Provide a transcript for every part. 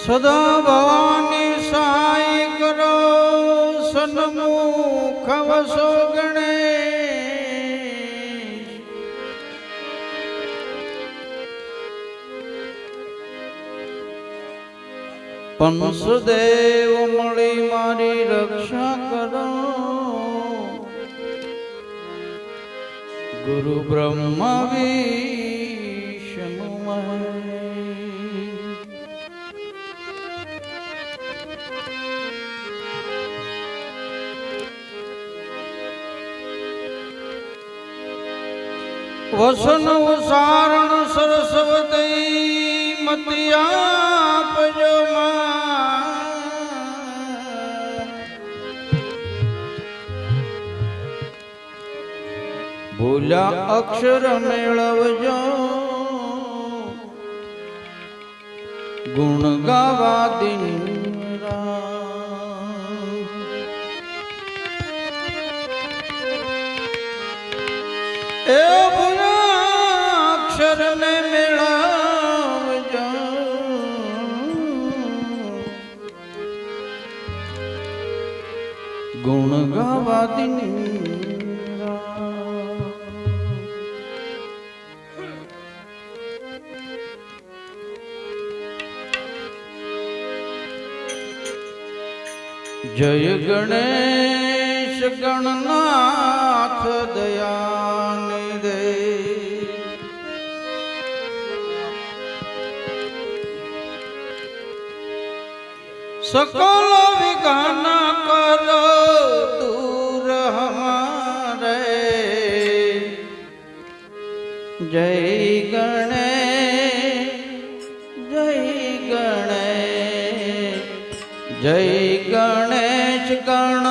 સદા ભવાની સહાય કરો સન્મુખ વસો પંસદેવ મળી મારી રક્ષા કરો. ગુરુ બ્રહ્મા વિષ્ણુ વસન ઉસારણ મતિયા પજમા ભૂલ્યા અક્ષર મેળવજો ગુણ ગાવા દિન રાત. ગુણ ગાવા દિન જય ગણેશ ગણનાથ દયાનિદે સકલ વિઘ્ન કરો દૂર હમારે જય ગણેશ જય ગણેશ જય ગણેશ ગણનાથ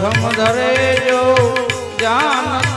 પ્રથમ ધરે જો ધ્યાન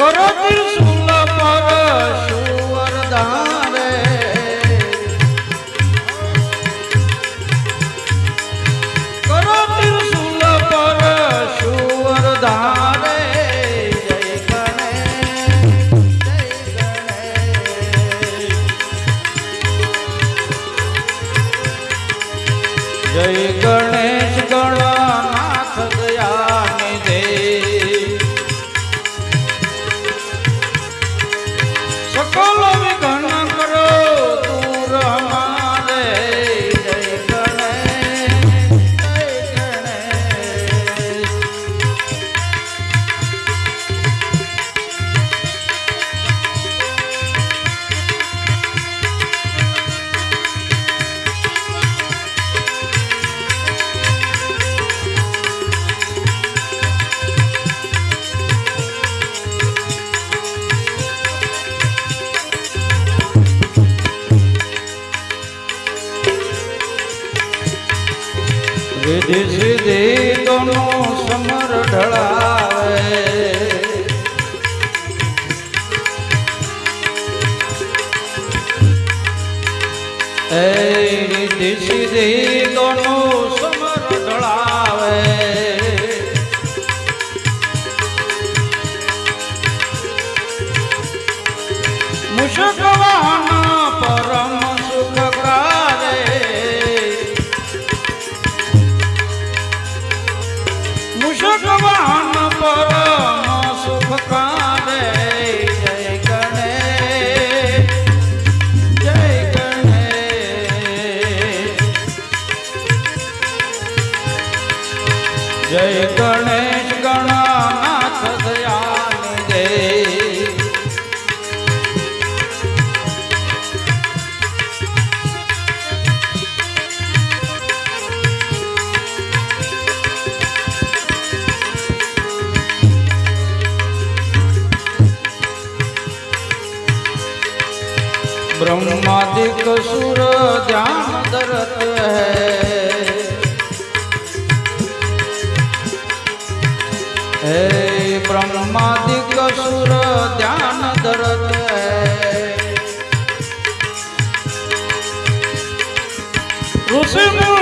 કરો ત્રિશુલ সকল વિધિ સિદ્ધિ તોનો સમર ઢળાવે એ વિધિ સિદ્ધિ ब्रह्मादिक सुर जान दरत है ब्रह्मादिक सुर ध्यान दरत है ऋषि